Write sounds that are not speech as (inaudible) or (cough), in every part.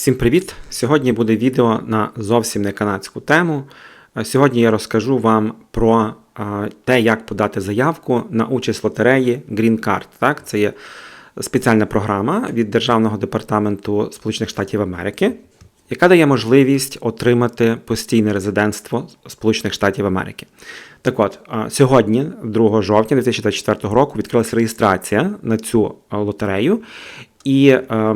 Всім привіт! Сьогодні буде відео на зовсім не канадську тему. Е, Сьогодні я розкажу вам про е, те, як подати заявку на участь лотереї Green Card. Так, це є спеціальна програма від Державного департаменту Сполучених Штатів Америки, яка дає можливість отримати постійне резидентство Сполучених Штатів Америки. Так от, е, сьогодні, 2 жовтня 2024 року, відкрилася реєстрація на цю лотерею. І е,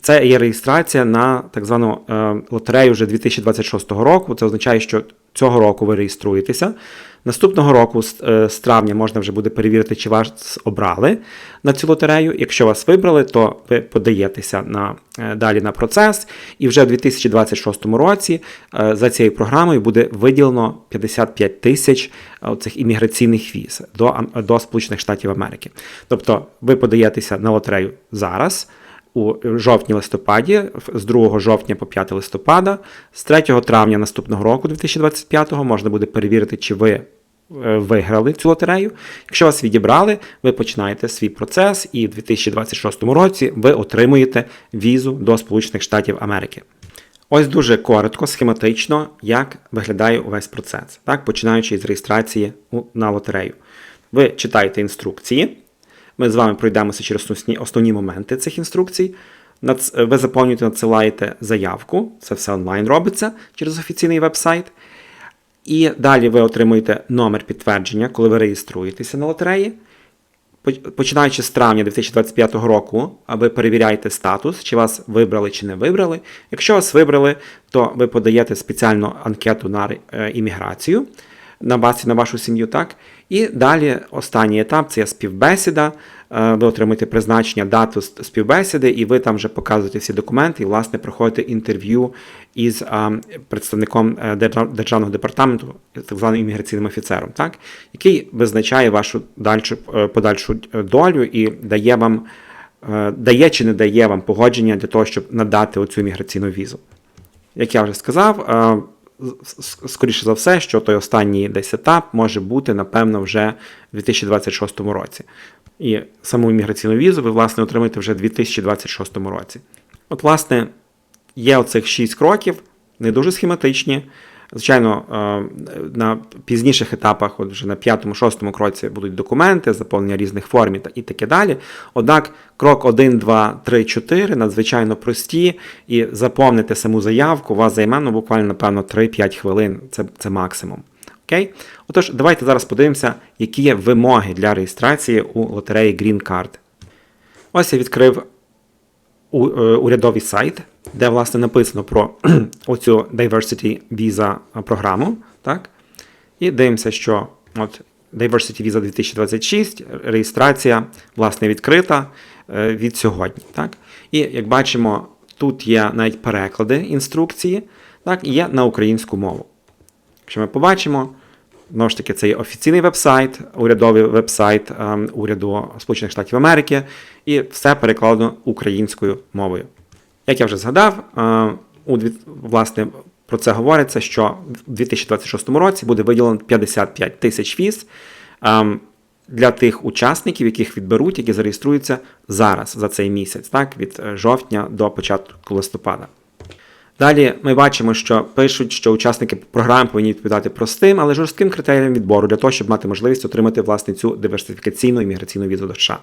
це є реєстрація на так звану е, лотерею вже 2026 року. Це означає, що цього року ви реєструєтеся. Наступного року, з, е, з травня, можна вже буде перевірити, чи вас обрали на цю лотерею. Якщо вас вибрали, то ви подаєтеся на, е, далі на процес. І вже в 2026 році е, за цією програмою буде виділено 55 тисяч цих імміграційних віз до, до Сполучених Штатів Америки. Тобто ви подаєтеся на лотерею зараз. У жовтні-листопаді, з 2 жовтня по 5 листопада, з 3 травня наступного року, 2025, можна буде перевірити, чи ви е, виграли цю лотерею. Якщо вас відібрали, ви починаєте свій процес, і в 2026 році ви отримуєте візу до Сполучених Штатів Америки. Ось дуже коротко, схематично, як виглядає увесь процес, так, починаючи з реєстрації на лотерею. Ви читаєте інструкції. Ми з вами пройдемося через основні, моменти цих інструкцій. Ви заповнюєте, надсилаєте заявку, це все онлайн робиться через офіційний веб-сайт. І далі ви отримуєте номер підтвердження, коли ви реєструєтеся на лотереї. Починаючи з травня 2025 року, ви перевіряєте статус, чи вас вибрали чи не вибрали. Якщо вас вибрали, то ви подаєте спеціальну анкету на е, імміграцію на вас і на вашу сім'ю, так? І далі останній етап це є співбесіда. Е, Ви отримуєте призначення, дату співбесіди, і ви там вже показуєте всі документи і, власне, проходите інтерв'ю із а, представником е, Державного департаменту, так званим імміграційним офіцером, так? який визначає вашу дальшу, е, подальшу е, долю і дає вам, е, дає чи не дає вам погодження для того, щоб надати оцю імміграційну візу. Як я вже сказав, е, скоріше за все, що той останній десь етап може бути, напевно, вже в 2026 році. І саму імміграційну візу ви, власне, отримаєте вже в 2026 році. От, власне, є оцих 6 кроків, не дуже схематичні. Звичайно, е, на пізніших етапах, от вже на п'ятому-шостому кроці будуть документи, заповнення різних форм і таке далі. Однак крок 1, 2, 3, 4 надзвичайно прості, і заповнити саму заявку у вас займе ну, буквально, напевно, 3-5 хвилин. Це, це максимум. Окей? Отож, давайте зараз подивимося, які є вимоги для реєстрації у лотереї Green Card. Ось я відкрив е, урядовий сайт, де власне написано про (clears throat) оцю Diversity Visa програму. Так? І дивимося, що от Diversity Visa 2026, реєстрація власне відкрита е, від сьогодні. Так? І як бачимо, тут є навіть переклади інструкції, так? і є на українську мову. Якщо ми побачимо, знову ж таки, це є офіційний веб-сайт, урядовий веб-сайт ем, уряду Сполучених Штатів Америки, і все перекладено українською мовою. Як я вже згадав, е, у власне про це говориться, що в 2026 році буде виділено 55 тисяч віз ем, для тих учасників, яких відберуть, які зареєструються зараз за цей місяць, так, від е, жовтня до початку листопада. Далі ми бачимо, що пишуть, що учасники програми повинні відповідати простим, але жорстким критеріям відбору для того, щоб мати можливість отримати власне цю диверсифікаційну імміграційну візу до США.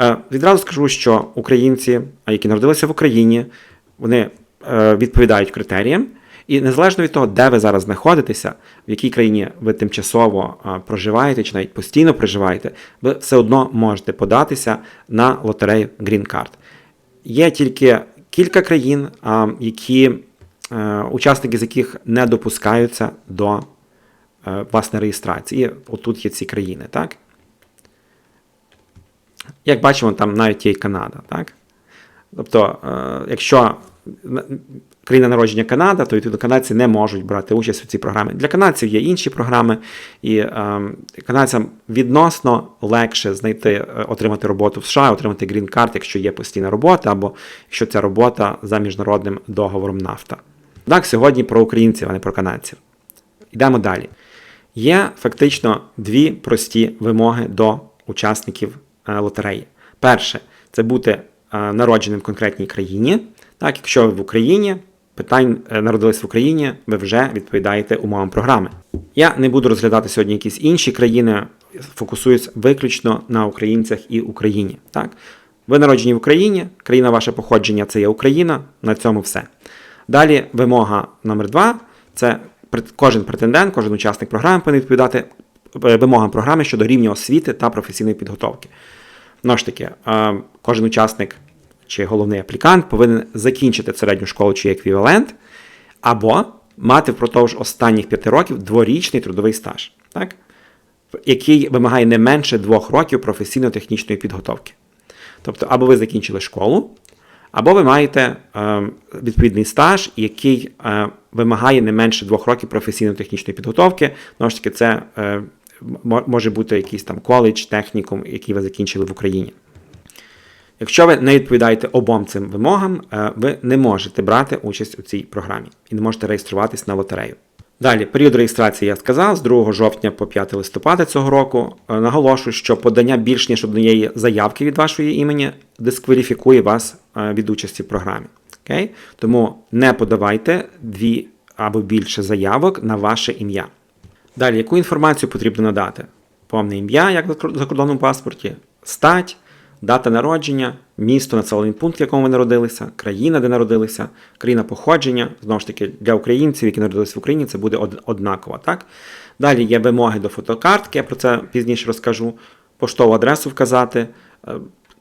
Е, Відразу скажу, що українці, які народилися в Україні, вони е, відповідають критеріям. І незалежно від того, де ви зараз знаходитеся, в якій країні ви тимчасово е, проживаєте чи навіть постійно проживаєте, ви все одно можете податися на лотерею Green Card. Є тільки кілька країн, які, учасники з яких не допускаються до власне реєстрації. Отут є ці країни, так? Як бачимо, там навіть є і Канада, так? Тобто, е, якщо країна народження Канада, то відповідно канадці не можуть брати участь у цій програмі. Для канадців є інші програми, і е, канадцям відносно легше знайти, е, отримати роботу в США, отримати грін-карт, якщо є постійна робота, або якщо ця робота за міжнародним договором нафта. Так, сьогодні про українців, а не про канадців. Йдемо далі. Є фактично дві прості вимоги до учасників лотереї. Перше, це бути е, народженим в конкретній країні. Так, якщо ви в Україні, питань е, народились в Україні, ви вже відповідаєте умовам програми. Я не буду розглядати сьогодні якісь інші країни, фокусуюсь виключно на українцях і Україні. Так? Ви народжені в Україні, країна ваше походження це є Україна, на цьому все. Далі вимога номер два це кожен претендент, кожен учасник програми повинен відповідати е, вимогам програми щодо рівня освіти та професійної підготовки. Знову ж таки, е, кожен учасник чи головний аплікант повинен закінчити середню школу чи еквівалент, або мати впродовж останніх п'яти років дворічний трудовий стаж, так? який вимагає не менше двох років професійно-технічної підготовки. Тобто, або ви закінчили школу, або ви маєте е, відповідний стаж, який е, вимагає не менше двох років професійно-технічної підготовки. Знову ж таки, це може бути якийсь там коледж, технікум, який ви закінчили в Україні. Якщо ви не відповідаєте обом цим вимогам, е, ви не можете брати участь у цій програмі і не можете реєструватись на лотерею. Далі, період реєстрації я сказав з 2 жовтня по 5 листопада цього року. Е, Наголошую, що подання більш ніж однієї заявки від вашої імені дискваліфікує вас е, від участі в програмі. Окей? Тому не подавайте дві або більше заявок на ваше ім'я. Далі, яку інформацію потрібно надати? Повне ім'я, як в закордонному паспорті, стать, дата народження, місто, населений пункт, в якому ви народилися, країна, де народилися, країна походження. Знову ж таки, для українців, які народилися в Україні, це буде однаково. Так? Далі є вимоги до фотокартки, я про це пізніше розкажу. Поштову адресу вказати.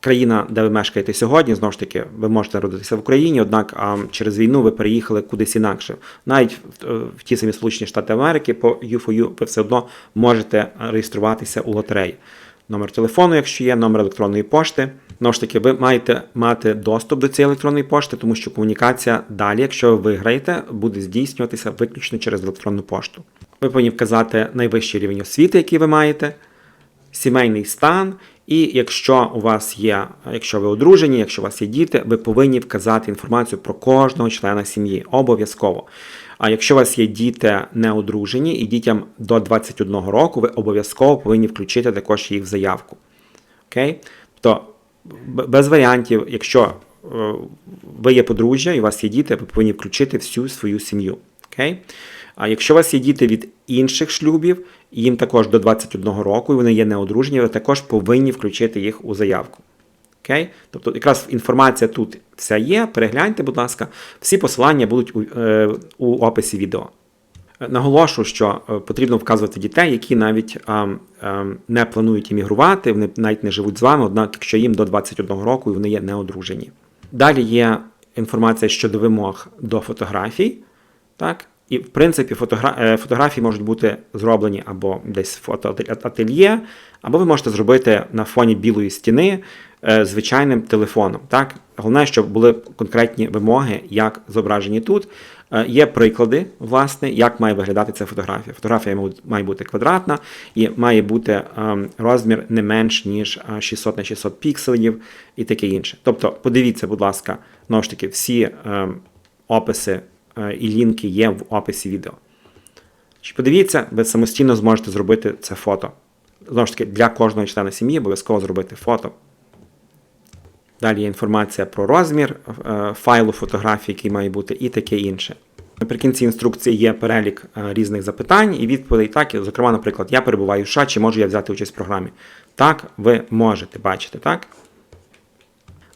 Країна, де ви мешкаєте сьогодні, знову ж таки, ви можете народитися в Україні, однак а, через війну ви переїхали кудись інакше. Навіть в, е, в ті самі Сполучені Штати Америки по U4U ви все одно можете реєструватися у лотереї. Номер телефону, якщо є, номер електронної пошти. Знову ж таки, ви маєте мати доступ до цієї електронної пошти, тому що комунікація далі, якщо ви виграєте, буде здійснюватися виключно через електронну пошту. Ви повинні вказати найвищий рівень освіти, який ви маєте, сімейний стан. І якщо у вас є, якщо ви одружені, якщо у вас є діти, ви повинні вказати інформацію про кожного члена сім'ї обов'язково. А якщо у вас є діти не одружені і дітям до 21 року, ви обов'язково повинні включити також їх в заявку. Окей? Тобто без варіантів, якщо е, ви є подружжя і у вас є діти, ви повинні включити всю свою сім'ю. Окей? А якщо у вас є діти від інших шлюбів, їм також до 21 року, і вони є неодружені, ви також повинні включити їх у заявку. Окей? Тобто, якраз інформація тут вся є. Перегляньте, будь ласка, всі посилання будуть у, е, у описі відео. Е, Наголошую, що е, потрібно вказувати дітей, які навіть ем, ем, не планують іммігрувати, вони навіть не живуть з вами, однак якщо їм до 21 року і вони є неодружені. Далі є інформація щодо вимог до фотографій. Так? І, в принципі, фотогра... е, фотографії можуть бути зроблені або десь в фотоательє, або ви можете зробити на фоні білої стіни е, звичайним телефоном. Так? Головне, щоб були конкретні вимоги, як зображені тут. Е, Є приклади, власне, як має виглядати ця фотографія. Фотографія має- бути квадратна і має бути ем, розмір не менш ніж е, 600 на 600 пікселів і таке інше. Тобто, подивіться, будь ласка, знову ж таки, всі ем, описи і лінки є в описі відео. Чи подивіться, ви самостійно зможете зробити це фото. Знову ж таки, для кожного члена сім'ї обов'язково зробити фото. Далі є інформація про розмір е, файлу фотографії, який має бути, і таке інше. Наприкінці інструкції є перелік е, різних запитань і відповідей. Так, зокрема, наприклад, я перебуваю в США, чи можу я взяти участь в програмі? Так, ви можете бачите, так?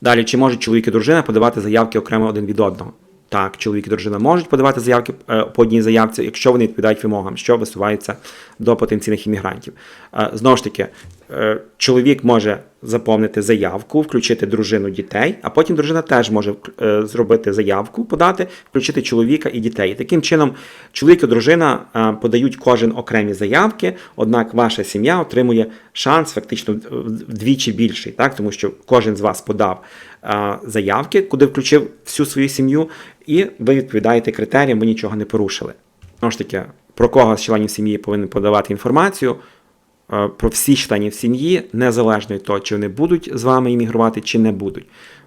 Далі, чи можуть чоловік і дружина подавати заявки окремо один від одного? Так, чоловік і дружина можуть подавати заявки е, по одній заявці, якщо вони відповідають вимогам, що висуваються до потенційних іммігрантів. Е, Знову ж таки, е, чоловік може заповнити заявку, включити дружину дітей, а потім дружина теж може зробити заявку, подати, включити чоловіка і дітей. Таким чином, чоловік і дружина подають кожен окремі заявки, однак ваша сім'я отримує шанс фактично вдвічі більший, так? тому що кожен з вас подав заявки, куди включив всю свою сім'ю, і ви відповідаєте критеріям, ви нічого не порушили. Знову ж таки, про кого з членів сім'ї повинен подавати інформацію, е, про всіх членів сім'ї, незалежно від того, чи вони будуть з вами іммігрувати, чи не будуть.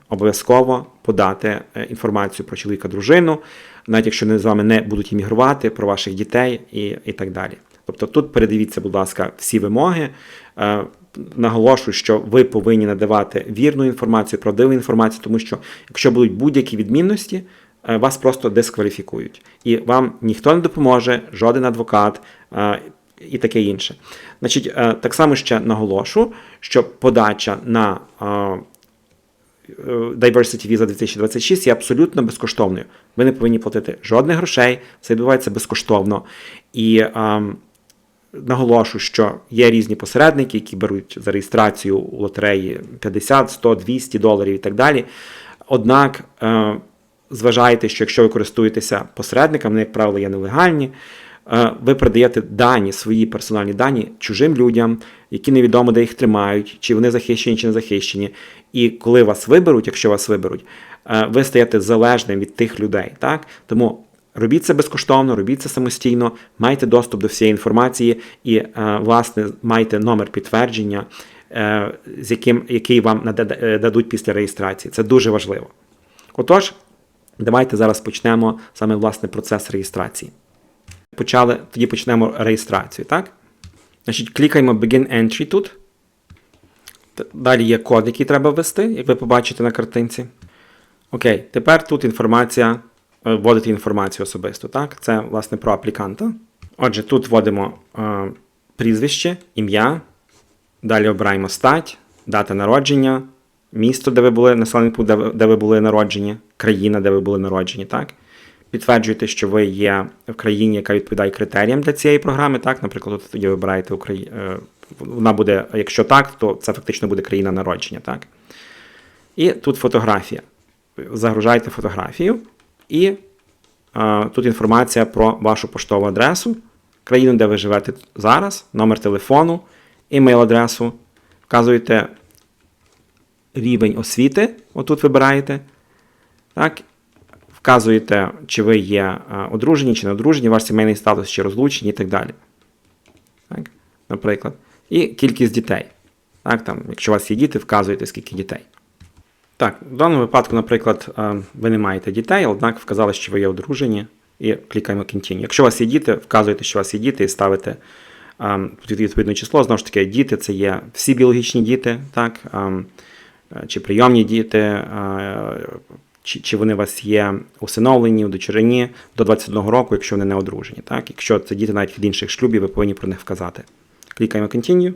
Обов'язково подати е, інформацію про чоловіка, дружину, навіть якщо вони з вами не будуть іммігрувати, про ваших дітей і, і так далі. Тобто тут передивіться, будь ласка, всі вимоги, е, наголошую, що ви повинні надавати вірну інформацію, правдиву інформацію, тому що якщо будуть будь-які відмінності, вас просто дискваліфікують. І вам ніхто не допоможе, жоден адвокат е, і таке інше. Значить, е, так само ще наголошу, що подача на е, е, Diversity Visa 2026 є абсолютно безкоштовною. Ви не повинні платити жодних грошей, це відбувається безкоштовно. І наголошу, що є різні посередники, які беруть за реєстрацію у лотереї 50, 100, 200 доларів і так далі. Однак е, зважайте, що якщо ви користуєтеся посередниками, вони, як правило, є нелегальні, е, ви передаєте дані, свої персональні дані чужим людям, які невідомо де їх тримають, чи вони захищені, чи не захищені. І коли вас виберуть, якщо вас виберуть, е, ви стаєте залежним від тих людей. Так? Тому робіть це безкоштовно, робіть це самостійно, майте доступ до всієї інформації і, е, власне, майте номер підтвердження, з яким, який вам дадуть після реєстрації. Це дуже важливо. Отож, давайте зараз почнемо саме власне процес реєстрації. Почали, тоді почнемо реєстрацію, так? Значить, клікаємо Begin Entry тут. Далі є код, який треба ввести, як ви побачите на картинці. Окей, тепер тут інформація, е, вводити інформацію особисто, так? Це, власне, про апліканта. Отже, тут вводимо е, прізвище, ім'я, далі обираємо стать, дата народження, місто, де ви були, населений пункт, де де ви були народжені, країна, де ви були народжені, так? Підтверджуєте, що ви є в країні, яка відповідає критеріям для цієї програми. Так, наприклад, от тоді вибираєте Украї... е, Вона буде, якщо так, то це фактично буде країна народження. Так? І тут фотографія. Загружаєте фотографію, і е, тут інформація про вашу поштову адресу, країну, де ви живете зараз, номер телефону, імейл-адресу. Вказуєте рівень освіти, отут вибираєте. Так, вказуєте, чи ви є е, одружені, чи не одружені, ваш сімейний статус, чи розлучені і так далі. Так, наприклад. І кількість дітей. Так, там, якщо у вас є діти, вказуєте, скільки дітей. Так, в даному випадку, наприклад, е, ви не маєте дітей, однак вказали, що ви є одружені, і клікаємо Continue. Якщо у вас є діти, вказуєте, що у вас є діти, і ставите ем, відповідне число. Знову ж таки, діти це є всі біологічні діти, так, ем, чи прийомні діти, е, чи, чи вони у вас є усиновлені, удочерені до 21 року, якщо вони не одружені. Так? Якщо це діти навіть від інших шлюбів, ви повинні про них вказати. Клікаємо Continue.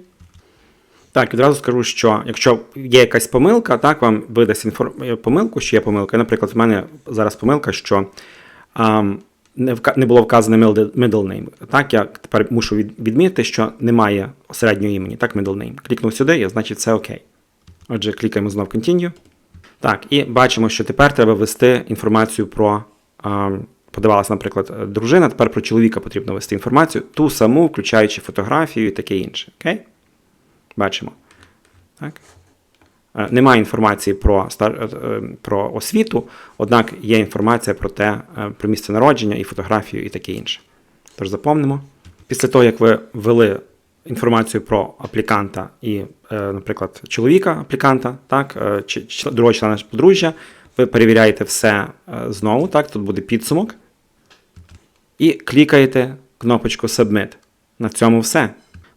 Так, відразу скажу, що якщо є якась помилка, так, вам видасть інформ... е, помилку, що є помилка. Наприклад, в мене зараз помилка, що ам, не, вка... не було вказано middle name. Так, я тепер мушу від... відмітити, що немає середнього імені, так, middle name. Клікнув сюди, і значить все окей. Отже, клікаємо знову Continue. Так, і бачимо, що тепер треба ввести інформацію про. Подавалася, наприклад, дружина, тепер про чоловіка потрібно ввести інформацію, ту саму, включаючи фотографію і таке інше. Окей? Бачимо. Так? Е, Немає інформації про, стар... е, е, про освіту, однак є інформація про те, про місце народження і фотографію і таке інше. Тож запомнимо. Після того, як ви ввели інформацію про апліканта і, е, наприклад, чоловіка апліканта, так, е, чи другого члена подружжя, ви перевіряєте все е, знову, так, тут буде підсумок, і клікаєте кнопочку Submit. На цьому все.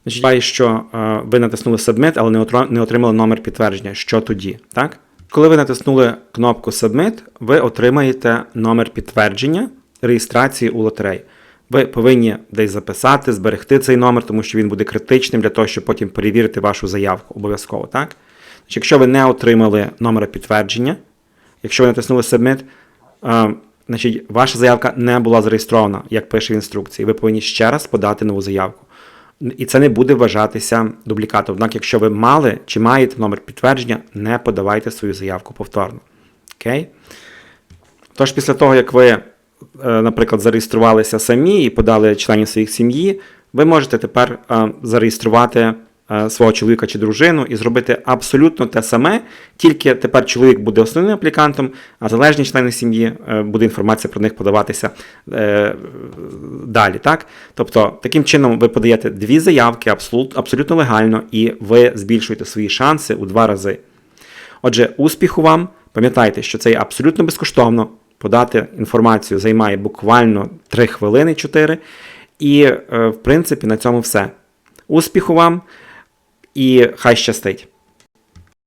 Значить, що ви натиснули Submit, але не, отримали номер підтвердження. Що тоді? Так? Коли ви натиснули кнопку Submit, ви отримаєте номер підтвердження реєстрації у лотереї. Ви повинні десь записати, зберегти цей номер, тому що він буде критичним для того, щоб потім перевірити вашу заявку обов'язково. Так? Значить, якщо ви не отримали номера підтвердження, якщо ви натиснули Submit, е, значить, ваша заявка не була зареєстрована, як пише в інструкції. Ви повинні ще раз подати нову заявку. І це не буде вважатися дублікатом. Однак, якщо ви мали чи маєте номер підтвердження, не подавайте свою заявку повторно. Окей? Тож, після того, як ви, наприклад, зареєструвалися самі і подали членів своїх сім'ї, ви можете тепер е, зареєструвати е, свого чоловіка чи дружину і зробити абсолютно те саме, тільки тепер чоловік буде основним аплікантом, а залежні члени сім'ї е, буде інформація про них подаватися е, далі. Так? Тобто, таким чином ви подаєте дві заявки абсолютно легально, і ви збільшуєте свої шанси у два рази. Отже, успіху вам. Пам'ятайте, що це є абсолютно безкоштовно. Подати інформацію займає буквально 3 хвилини 4. І, е, в принципі, на цьому все. Успіху вам! і хай щастить!